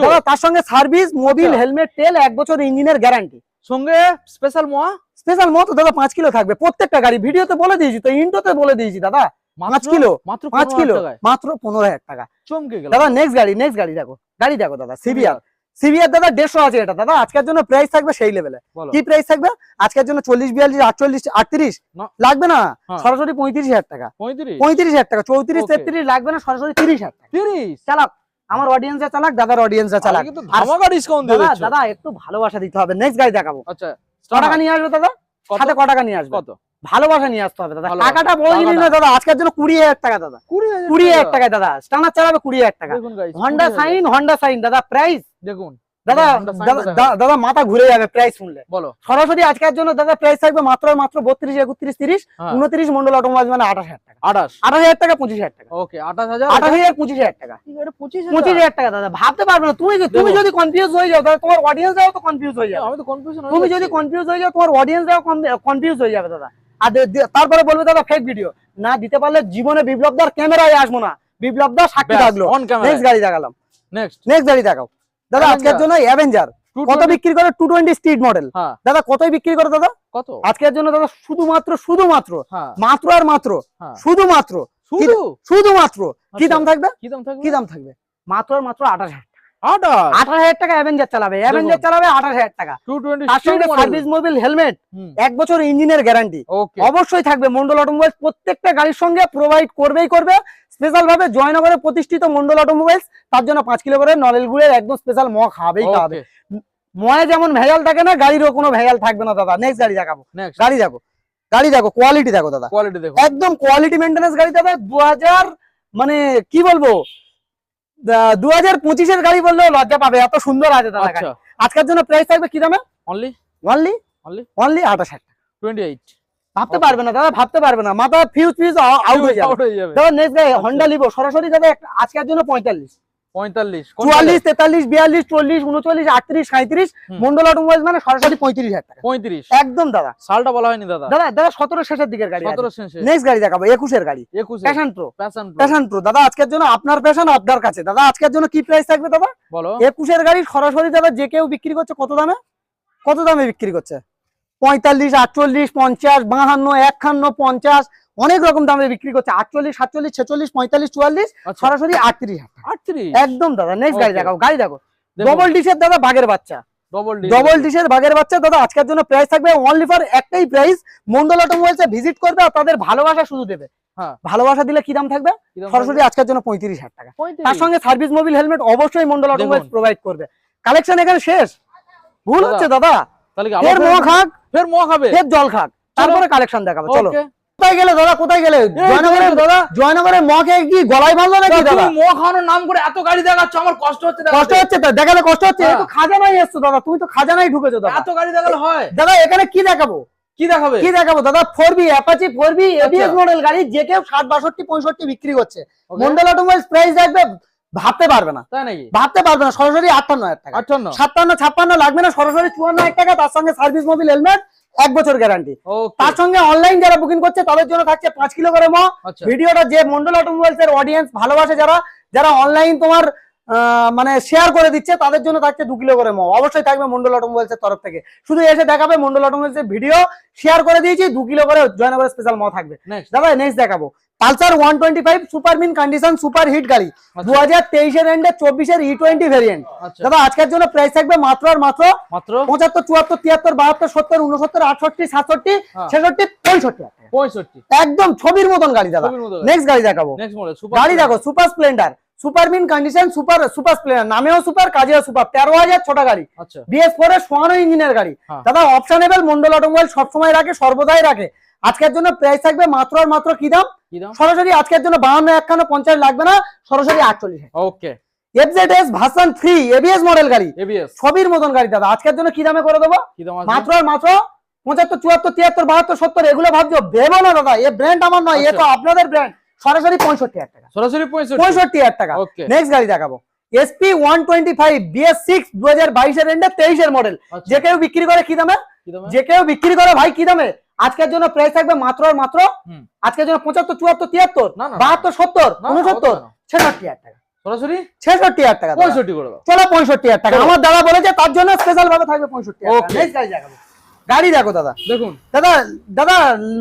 দাদা, তার সঙ্গে সার্ভিস মোবিল। হেলমেট তেল এক বছর ইঞ্জিনের গ্যারান্টি সঙ্গে স্পেশাল মোয়া? স্পেশাল মতো দাদা পাঁচ কিলো থাকবে। প্রত্যেকটা গাড়ি ভিডিওতে বলে দিয়েছি তো ইন্টোতে বলে দিয়েছি দাদা। পাঁচ কিলো মাত্র পাঁচ কিলো মাত্র পনেরো হাজার টাকা। চমকে গেল। দাদা নেক্সট গাড়ি নেক্সট গাড়ি দেখো গাড়ি দেখো দাদা সিবিআর সিবিআর দাদা দেড়শো আছে এটা দাদা আজকের জন্য প্রাইস থাকবে সেই লেভেলে কি প্রাইস থাকবে? আজকের জন্য চল্লিশ বিয়াল্লিশ আটচল্লিশ আটত্রিশ। লাগবে না? হ্যাঁ। সরাসরি পঁয়ত্রিশ হাজার টাকা। 35 পঁয়ত্রিশ হাজার টাকা চৌত্রিশ তেত্রিশ লাগবে না সরাসরি তিরিশ হাজার টাকা। 30 চালাক আমার অডিয়েন্সে চালাক দাদার অডিয়েন্সে চালাক। কিন্তু আর ধামাকা ডিসকাউন্ট দিয়ে দাদা দিচ্ছ। দাদা একটু ভালোবাসা দিতে হবে। নেক্সট গাড়ি দেখাবো। আচ্ছা ক টাকা নিয়ে আসবে দাদা? কত? সাথে ক টাকা নিয়ে আসবে? কত? ভালোবাসা নিয়ে আসতে হবে দাদা। টাকাটা বড় জিনিস না দাদা। আজকের জন্য কুড়ি হাজার টাকা দাদা। 20000 কুড়ি হাজার টাকায় দাদা। স্টানার চালাবে কুড়ি হাজার টাকা। হন্ডা সাইন হন্ডা সাইন দাদা প্রাইস দেখুন। দাদা দাদা- দা- দাদা মাথা ঘুরে যাবে প্রাইস শুনলে। বলো। সরাসরি আজকের জন্য দাদা প্রাইস থাকবে মাত্র মাত্র বত্রিশ একত্রিশ তিরিশ হ্যাঁ। উনত্রিশ মন্ডল অটোমোবাইল মানে আঠাশ হাজার টাকা। 28 আঠাশ হাজার টাকা পঁচিশ হাজার টাকা। ওকে 28000 আঠাশ হাজার পঁচিশ হাজার টাকা। পঁচিশ হাজার। টাকা দাদা ভাবতে পারবে না। তুমি তুমি যদি কনফিউজ হয়ে যাও তাহলে তোমার অডিয়েন্সরাও তো কনফিউজ হয়ে যাবে। আমি তো কনফিউশন তুমি যদি কনফিউজ হয়ে যাও তোমার অডিয়েন্সরাও কনফিউজ হয়ে যাবে দাদা। আর তারপরে বলবে দাদা ফেক ভিডিও না দিতে পারলে জীবনে বিপ্লব বিপ্লবদার ক্যামেরায় আসব না। বিপ্লবদার সাক্ষী থাকল। নেক্সট গাড়ি দেখালাম। নেক্সট নেক্সট গাড়ি দেখাও। দাদা আজকের জন্য অ্যাভেঞ্জার কত বিক্রি করে? টু টোয়েন্টি স্পিড মডেল দাদা কতই বিক্রি করে দাদা? কত? আজকের জন্য দাদা শুধুমাত্র শুধুমাত্র হ্যাঁ। মাত্র আর মাত্র হ্যাঁ। শুধুমাত্র শুধু? শুধুমাত্র কি আচ্ছা, দাম থাকবে? কি দাম থাকবে? কি দাম থাকবে? মাত্র আর মাত্র আঠাশ হাজার 28 আঠাশ হাজার টাকা অ্যাভেঞ্জার চালাবে। অ্যাভেঞ্জার চালাবে আঠাশ হাজার টাকা। তার সঙ্গে সার্ভিস মোবিল হেলমেট এক বছর ইঞ্জিনের গ্যারান্টি অবশ্যই থাকবে মন্ডল অটোমোবাইলস প্রত্যেকটা গাড়ির সঙ্গে প্রোভাইড করবেই করবে। স্পেশাল ভাবে জয়নগরে প্রতিষ্ঠিত মন্ডল অটোমোবাইলস তার জন্য পাঁচ কিলো করে নলেল গুড়ের একদম স্পেশাল ম খাবেই খাবে ময়ে যেমন ভেজাল থাকে না গাড়িরও কোনো ভেজাল থাকবে না দাদা। নেক্সট গাড়ি দেখাবো। নেক্সট গাড়ি দেখো। গাড়ি দেখো কোয়ালিটি দেখো দাদা। কোয়ালিটি দেখো। একদম কোয়ালিটি মেনটেন্যান্স গাড়ি দাদা। দু হাজার মানে কি বলব? দু হাজার পঁচিশের গাড়ি বললেও লজ্জা পাবে এত সুন্দর আছে দাদা গাড়ি। আচ্ছা আজকের জন্য প্রাইস থাকবে কি দামে? Only only Only? অনলি আঠাশ হাজার টোয়েন্টি 28 ভাবতে পারবে না দাদা ভাবতে পারবে না। মাথা ফিউজ ফিউজ আউট হয়ে যাবে। আউট হয়ে যাবে। দাদা নেক্সট গাড়ি হন্ডা লিবো সরাসরি দাদা আজকের জন্য পঁয়তাল্লিশ। পঁয়তাল্লিশ। চুয়াল্লিশ তেতাল্লিশ বিয়াল্লিশ চল্লিশ উনচল্লিশ আটত্রিশ সাঁত্রিশ মন্ডল মানে সরাসরি পঁয়ত্রিশ হাজার টাকা। পঁয়ত্রিশ। একদম দাদা। সালটা বলা হয়নি দাদা। দাদা দাদা সতেরো শেষের দিকের গাড়ি সতেরো শেষে নেক্সট গাড়ি দেখাবো একুশের গাড়ি। একুশে Passion Pro Passion Passion Pro দাদা আজকের জন্য আপনার প্যাশন আপনার কাছে। দাদা আজকের জন্য কি প্রাইস থাকবে দাদা? বলো। একুশের গাড়ি সরাসরি দাদা যে কেউ বিক্রি করছে কত দামে? কত দামে বিক্রি করছে? পঁয়তাল্লিশ আটচল্লিশ পঞ্চাশ বাহান্ন একখান্ন পঞ্চাশ অনেক রকম দামে বিক্রি করছে আটচল্লিশ সাতচল্লিশ ছেচল্লিশ পঁয়তাল্লিশ চুয়াল্লিশ আচ্ছা। সরাসরি আটত্রিশ আটত্রিশ? একদম দাদা নেক্সট গাড়ি দেখাও গাড়ি দেখো ডবল ডিশের দাদা বাঘের বাচ্চা। ডবল ডিশের বাঘের বাচ্চা দাদা আজকের জন্য প্রাইস থাকবে অনলি ফর একটাই প্রাইস মন্ডল অটোমোবাইলসে ভিজিট করবে আর তাদের ভালোবাসা শুধু দেবে। হ্যাঁ। ভালোবাসা দিলে কি দাম থাকবে? সরাসরি আজকের জন্য পঁয়ত্রিশ হাজার টাকা। তার সঙ্গে সার্ভিস মোবিল হেলমেট অবশ্যই মন্ডল অটোমোবাইলস প্রোভাইড করবে। কালেকশন এখানে শেষ। ভুল হচ্ছে দাদা। ফের মোয়া খাক। ফের মোয়া খাবে? ফের জল খাক। তারপরে কালেকশন দেখাবো চলো। কোথায় গেলে দাদা কোথায় গেলে? জয়নগরে দাদা জয়নগরে ম খেয়ে কি গলায় নাকি দাদা? তুমি নাম করে এত গাড়ি দেখাচ্ছ আমার কষ্ট হচ্ছে কষ্ট হচ্ছে তো দেখালে কষ্ট হচ্ছে? হ্যাঁ। একটু খাজানাই এসছো দাদা তুমি তো খাজানাই ঢুকেছো দাদা। এত গাড়ি দেখালে হয়। দাদা এখানে কি দেখাবো? কি দেখাবে? কি দেখাবো? দাদা four V Apache four V ABS আচ্ছা। মডেল গাড়ি যে কেউ ষাট বাষট্টি পঁয়ষট্টি বিক্রি করছে? মন্ডল অটোমোবাইলস প্রাইস দেখবে ভাবতে পারবে না। তাই নাকি? ভাবতে পারবে না সরাসরি আটান্ন হাজার টাকা। আটান্ন। সাতান্ন ছাপ্পান্ন লাগবে না সরাসরি চুয়ান্ন হাজার টাকা তার সঙ্গে সার্ভিস মোবিল হেলমেট এক বছর গ্যারান্টি তার সঙ্গে অনলাইন যারা বুকিং করছে তাদের জন্য থাকছে পাঁচ কিলো করে ম আচ্ছা। ভিডিওটা যে মন্ডল অটোমোবাইলস এর অডিয়েন্স ভালোবাসে যারা যারা অনলাইন তোমার আহ, মানে শেয়ার করে দিচ্ছে তাদের জন্য থাকছে দু কিলো করে ম অবশ্যই থাকবে মন্ডল অটোমোবাইলস এর তরফ থেকে। শুধু এসে দেখাবে মন্ডল অটোমোবাইলস এর ভিডিও শেয়ার করে দিয়েছি দু কিলো করে জয়নগর স্পেশাল ম থাকবে। দাদা নেক্সট দেখাবো। Pulsar one twenty five super mint condition super hit গাড়ি। দু হাজার তেইশের এন্ডে চব্বিশের ই টোয়েন্টি ভেরিয়েন্ট আচ্ছা। দাদা আজকের জন্য প্রাইস থাকবে মাত্র আর মাত্র মাত্র? পঁচাত্তর চুয়াত্তর তিয়াত্তর বাহাত্তর সত্তর উনসত্তর আটষট্টি সাতষট্টি হ্যাঁ। ছেষট্টি পঁয়ষট্টি। পঁয়ষট্টি। একদম ছবির মতন গাড়ি দাদা। নেক্সট গাড়ি। দেখাবো। গাড়ি দেখো super Splendor super mean condition super super Splendor নামেও সুপার কাজেও সুপার তেরো হাজার ছোট গাড়ি। আচ্ছা। বিএস ফোর এর সোয়ানো ইঞ্জিনের গাড়ি। হ্যাঁ। দাদা অপশনেবল মন্ডল অটোমোবাইল সবসময় রাখে সর্বদাই রাখে। আজকের জন্য প্রাইস থাকবে মাত্র আর মাত্র কি দাম? সরাসরি আজকের জন্য বাহান্ন একখান্ন পঞ্চাশ লাগবে না সরাসরি আটচল্লিশ okay. FZ S version ABS model গাড়ি। এবিএস। ছবির মতন গাড়ি দাদা আজকের জন্য কি দামে করে দেবো? কি দাম আছে? মাত্র মাত্র পঁচাত্তর চুয়াত্তর তিয়াত্তর বাহাত্তর সত্তর এগুলো ভাবছ? ভেবো না দাদা ব্র্যান্ড আমার নয় এ তো আচ্ছা। আপনাদের ব্র্যান্ড সরাসরি পঁয়ষট্টি হাজার টাকা। সরাসরি পঁয়ষট্টি। পঁয়ষট্টি হাজার টাকা। ওকে। নেক্সট গাড়ি দেখাবো। SP one twenty five BS six দু হাজার বাইশের এন্ডে তেইশের মডেল। যে কেউ বিক্রি করে কি দামে? যে কেউ বিক্রি করে ভাই কি দামে? আজকের জন্য প্রাইস থাকবে মাত্র আর মাত্র আজকের জন্য পঁচাত্তর চুয়াত্তর তিয়াত্তর। বাহাত্তর সত্তর উনসত্তর ছেষট্টি হাজার টাকা। সরাসরি? ছেষট্টি হাজার টাকা দাদা। পঁয়ষট্টি করে চলো পঁয়ষট্টি হাজার টাকা। আমার দাদা বলেছে তার জন্য স্পেশাল ভাবে থাকবে পঁয়ষট্টি হাজার টাকা। Okay. Next গাড়ি দেখো দাদা। দেখুন। দাদা দাদা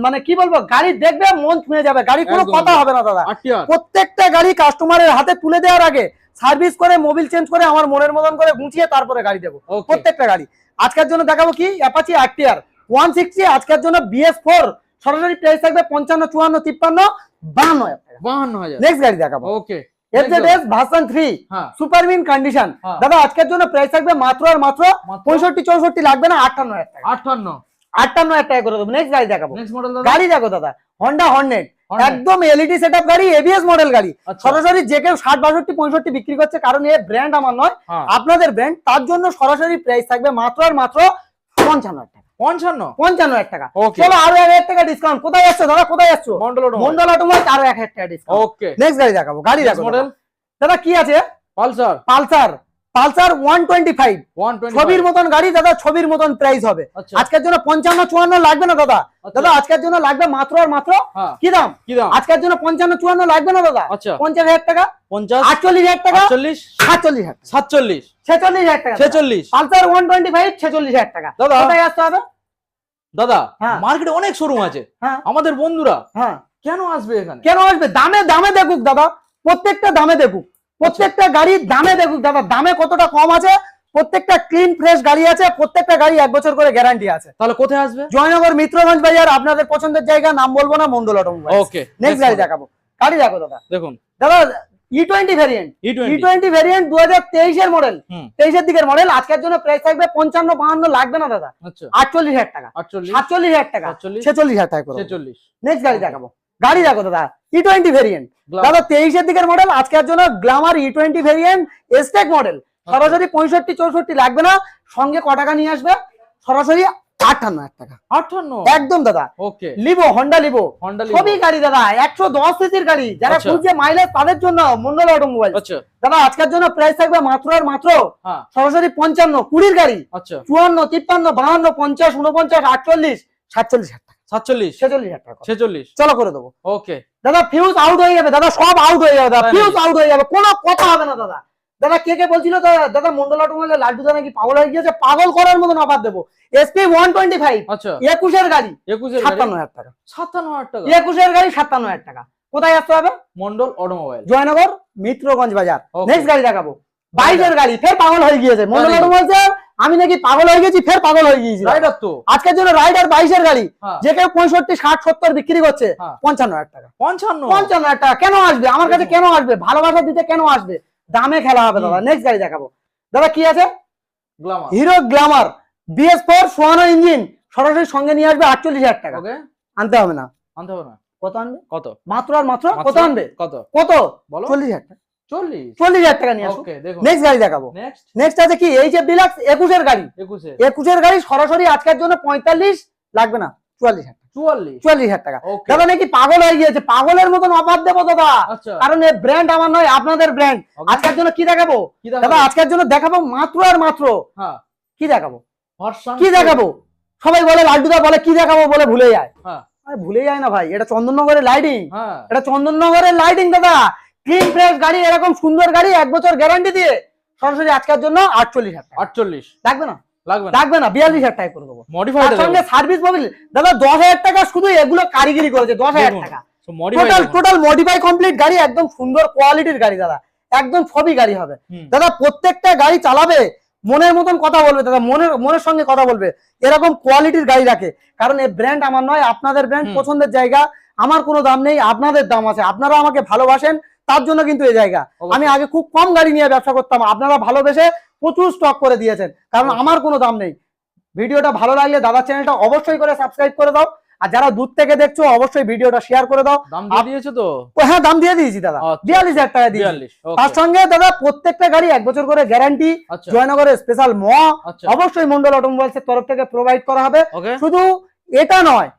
মানে কি বলব গাড়ি দেখবে মন ছুঁয়ে যাবে। গাড়ি কোনো কথা হবে না দাদা। প্রত্যেকটা গাড়ি কাস্টমারের হাতে তুলে দেওয়ার আগে সার্ভিস করে মোবিল চেঞ্জ করে আমার মনের মতন করে গুছিয়ে তারপরে গাড়ি দেবো প্রত্যেকটা গাড়ি। আজকের জন্য দেখাবো কি? অ্যাপাচি আরটিআর ওয়ান সিক্সটি আজকের জন্য বিএস ফোর সরাসরি প্রাইস থাকবে পঞ্চান্ন চুয়ান্ন তিপ্পান্ন বাহান্ন বাহান্ন হাজার। নেক্সট গাড়ি দেখাবো। ওকে এফজেডএস ভার্সন থ্রি হ্যাঁ। Super mint condition. দাদা আজকের জন্য প্রাইস থাকবে মাত্র আর মাত্র মাত্র? পঁয়ষট্টি চৌষট্টি লাগবে না আটান্ন হাজার টাকা। আটান্ন। আটান্ন হাজার টাকা করে দেবো। নেক্সট গাড়ি দেখাবো। নেক্সট মডেল দাদা? গাড়ি দেখো দাদা হন্ডা হর্নেট Hornet। একদম এলইডি সেটআপ গাড়ি এবিএস মডেল গাড়ি। আচ্ছা। সরাসরি যে কেউ ষাট বাষট্টি পঁয়ষট্টি বিক্রি করছে কারণ এ ব্র্যান্ড আমার নয়। হ্যাঁ। আপনাদের ব্র্যান্ড তার জন্য সরাসরি প্রাইস থাকবে মাত্র আর মাত্র পঞ্চান্ন হাজার টাকা। পঞ্চান্ন। পঞ্চান্ন হাজার টাকা। Okay. চলো আরও এক হাজার টাকা ডিসকাউন্ট কোথায় যাচ্ছ দাদা? কোথায় যাচ্ছ? মন্ডল মন্ডল অটোমোবাইল আরও এক হাজার টাকা ডিসকাউন্ট ওকে নেক্সট গাড়ি দেখাবো গাড়ি দেখো মডেল দাদা। দাদা কি আছে? Pulsar. Pulsar. Pulsar one twenty five ছবির মতন গাড়ি দাদা ছবির মতন প্রাইস হবে। আচ্ছা। আজকের জন্য পঞ্চান্ন চুয়ান্ন লাগবে না দাদা? আচ্ছা। দাদা আজকের জন্য লাগবে মাত্র আর মাত্র? হ্যাঁ। কি দাম? কি দাম? আজকের জন্য পঞ্চান্ন চুয়ান্ন লাগবে না দাদা? আচ্ছা। পঞ্চাশ হাজার টাকা? পঞ্চাশ। আটচল্লিশ হাজার টাকা? আটচল্লিশ। সাতচল্লিশ হাজার সাতচল্লিশ। ছেচল্লিশ হাজার টাকা ছেচল্লিশ। পালসার ওয়ান টোয়েন্টি ফাইভ ছেচল্লিশ হাজার টাকা। দাদা। কোথায় আসতে হবে দাদা হ্যাঁ। মার্কেটে অনেক শোরুম আছে। হ্যাঁ। আমাদের বন্ধুরা হ্যাঁ। কেন আসবে এখানে? কেন আসবে? দামে দামে দেখুক দাদা। প্রত্যেকটা দামে দেখুক। প্রত্যেকটা গাড়ি দামে দেখুক দাদা। দামে কতটা কম আছে? প্রত্যেকটা ক্লিন ফ্রেশ গাড়ি আছে। প্রত্যেকটা গাড়ি এক বছর করে গ্যারান্টি আছে। তাহলে কোথায় আসবে? জয়নগর মিত্রগঞ্জ বাজার আপনাদের পছন্দের জায়গা নাম বলব না মন্ডল অটোমোবাইল ওকে নেক্সট গাড়ি দেখাবো। গাড়ি দেখো দাদা। দেখুন। দাদা E twenty variant E E twenty twenty variant দু হাজার তেইশের মডেল তেইশের দিকের মডেল আজকের জন্য প্রাইস থাকবে পঞ্চান্ন বাহান্ন লাগবে না দাদা? আচ্ছা। আটচল্লিশ হাজার টাকা। সাতচল্লিশ হাজার টাকা। ছেচল্লিশ হাজার টাকা করে ছেচল্লিশ। নেক্সট গাড়ি দেখাবো। গাড়ি দেখো দাদা। ই টোয়েন্টি ভ্যারিয়েন্ট দাদা তেইশের দিকের মডেল আজকের জন্য Glamour E twenty variant Xtec model সরাসরি পঁয়ষট্টি চৌষট্টি লাগবে না। সঙ্গে ক টাকা নিয়ে আসবে। সরাসরি আটান্ন হাজার টাকা। আটান্ন? একদম দাদা। ওকে। লিবো হন্ডা লিবো। হন্ডা সবই গাড়ি দাদা একশো দশ সিসির গাড়ি। যারা। খুঁজছে মাইলেজ তাদের জন্য মন্ডল অটোমোবাইল দাদা আজকের জন্য প্রাইস থাকবে মাত্র আর মাত্র হ্যাঁ। সরাসরি পঞ্চান্ন কুড়ির গাড়ি। আচ্ছা। চুয়ান্ন তিপ্পান্ন বাহান্ন পঞ্চাশ উনপঞ্চাশ আটচল্লিশ সাতচল্লিশ হাজার টাকা। সাতচল্লিশ। ছেচল্লিশ হাজার টাকা। ছেচল্লিশ। চলো করে দেবো। ওকে। দাদা ফিউজ আউট হয়ে যাবে। দাদা সব আউট হয়ে যাবে দাদা। ফিউজ আউট হয়ে যাবে। কোনো কথা হবে না দাদা। দাদা কে কে বলছিল? দাদা মন্ডল অটোমোবাইলে লাড্ডু দাদা কি পাগল হয়ে গিয়েছে পাগল করার মতন অফার দেবো। এসপি ওয়ান টোয়েন্টি ফাইভ আচ্ছা। একুশের গাড়ি একুশের সাতান্ন হাজার টাকা। সাতান্ন হাজার টাকা? একুশের গাড়ি সাতান্ন হাজার টাকা। কোথায় আসতে হবে? মন্ডল অটোমোবাইল। জয়নগর মিত্রগঞ্জ বাজার। নেক্সট গাড়ি দেখাবো। বাইশের গাড়ি ফের পাগল হয়ে গিয়েছে। মন্ডল জানি। অটোমোবাইলস আমি নাকি পাগল হয়ে গেছি ফের পাগল হয়ে গিয়েছি। রাইডার তো। আজকের জন্য রাইডার বাইশের গাড়ি। হ্যাঁ। যে কেউ পঁয়ষট্টি ষাট সত্তর বিক্রি করছে হ্যাঁ। পঞ্চান্ন হাজার টাকা। পঞ্চান্ন? পঞ্চান্ন হাজার টাকা। কেন আসবে? আমার কাছে কেন আসবে? ভালোবাসা দিতে কেন আসবে? দামে খেলা হবে দাদা। নেক্সট গাড়ি দেখাবো। দাদা কি আছে? হিরো গ্ল্যামার বিএস ফোর সোয়ানো ইঞ্জিন সরাসরি সঙ্গে নিয়ে আসবে আটচল্লিশ হাজার টাকা। আনতে হবে না। আনতে হবে না। কত আনবে? কত? মাত্র আর মাত্র কত আনবে? কত? কত? বলো। চল্লিশ হাজার টাকা। চল্লিশ? চল্লিশ হাজার টাকা নিয়ে আসো। নেক্সট গাড়ি দেখাবো। নেক্সট আছে কি? এইচ এফ ডিলাক্স একুশের গাড়ি। একুশের গাড়ি সরাসরি আজকের জন্য পঁয়তাল্লিশ লাগবে না। চুয়াল্লিশ হাজার চুয়াল্লিশ? চুয়াল্লিশ হাজার টাকা। দাদা নাকি পাগল হয়ে গিয়েছে? পাগলের মতন অফার দেবো দাদা আচ্ছা। কারণ এই ব্র্যান্ড আমার নয় আপনাদের ব্র্যান্ড আজকের জন্য কি দেখাবো? দাদা আজকের জন্য দেখাবো মাত্র আর মাত্র। কি দেখাবো? কি দেখাবো? সবাই বলে লাড্ডুদা বলে কি দেখাবো বলে ভুলে যায়। হ্যাঁ। ভুলে যায় না ভাই এটা চন্দননগরের লাইটিং হ্যাঁ। এটা চন্দননগরের লাইটিং দাদা। ক্লিন ফ্রেশ গাড়ি এরকম সুন্দর গাড়ি এক বছর গ্যারান্টি দিয়ে সরাসরি আজকের জন্য আটচল্লিশ হাজার আটচল্লিশ। লাগবে না? লাগবে না? বিয়াল্লিশ হাজার টাকা করে দেবো। মডিফাইড সঙ্গে সার্ভিস মোবিল দাদা দশ হাজার টাকা শুধু এগুলো কারিগরি করেছে দশ হাজার টাকা। টোটাল টোটাল মডিফাই কমপ্লিট গাড়ি একদম সুন্দর কোয়ালিটির গাড়ি দাদা। একদম সবই গাড়ি হবে। দাদা প্রত্যেকটা গাড়ি চালাবে মনের মতন কথা বলবে দাদা মনের মনের সঙ্গে কথা বলবে। এরকম কোয়ালিটির গাড়ি রাখে। কারণ এই ব্র্যান্ড আমার নয় আপনাদের ব্র্যান্ড পছন্দের জায়গা। আমার কোনো দাম নেই আপনাদের দাম আছে। আপনারা আমাকে ভালোবাসেন তার জন্য কিন্তু এই জায়গা। আমি আগে খুব কম গাড়ি নিয়ে ব্যবসা করতাম আপনারা ভালোবেসে প্রচুর স্টক করে দিয়েছেন। কারণ আমার কোনো দাম নেই। ভিডিওটা ভালো লাগলে দাদা চ্যানেলটা অবশ্যই করে সাবস্ক্রাইব করে দাও। আর যারা দূর থেকে দেখছ অবশ্যই ভিডিওটা শেয়ার করে দাও। দাম দিয়ে তো? হ্যাঁ দাম দিয়ে দিয়েছি দাদা। আচ্ছা। বিয়াল্লিশ হাজার টাকা দিয়েছি। তার সঙ্গে দাদা প্রত্যেকটা গাড়ি এক বছর করে গ্যারান্টি আচ্ছা। জয়নগরের স্পেশাল ম। আচ্ছা। অবশ্যই মন্ডল অটোমোবাইলস এর তরফ থেকে প্রোভাইড করা হবে। শুধু এটা নয়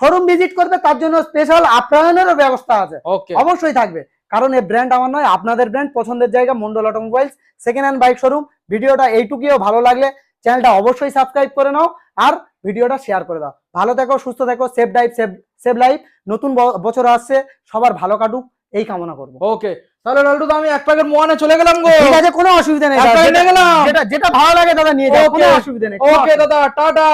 শোরুম ভিজিট করবে তার জন্য স্পেশাল আপ্যায়নেরও ব্যবস্থা আছে। অবশ্যই থাকবে। কারণ এই ব্র্যান্ড আমার নয় আপনাদের ব্র্যান্ড পছন্দের জায়গা Mondal automobiles second hand bike showroom ভিডিওটা এইটুকুও ভালো লাগলে চ্যানেলটা অবশ্যই সাবস্ক্রাইব করে নাও আর ভিডিওটা শেয়ার করে দাও। ভালো থেকো সুস্থ থেকো save life save save life নতুন বছর আসছে সবার ভালো কাটুক এই কামনা করব। ওকে তাহলে লালটু তো আমি এক প্যাকেট মোয়ানে চলে গেলাম গো। ঠিক আছে কোনো অসুবিধা নেই যেটা ভালো লাগে দাদা নিয়ে যাও কোনো অসুবিধা নেই। ওকে দাদা টাটা।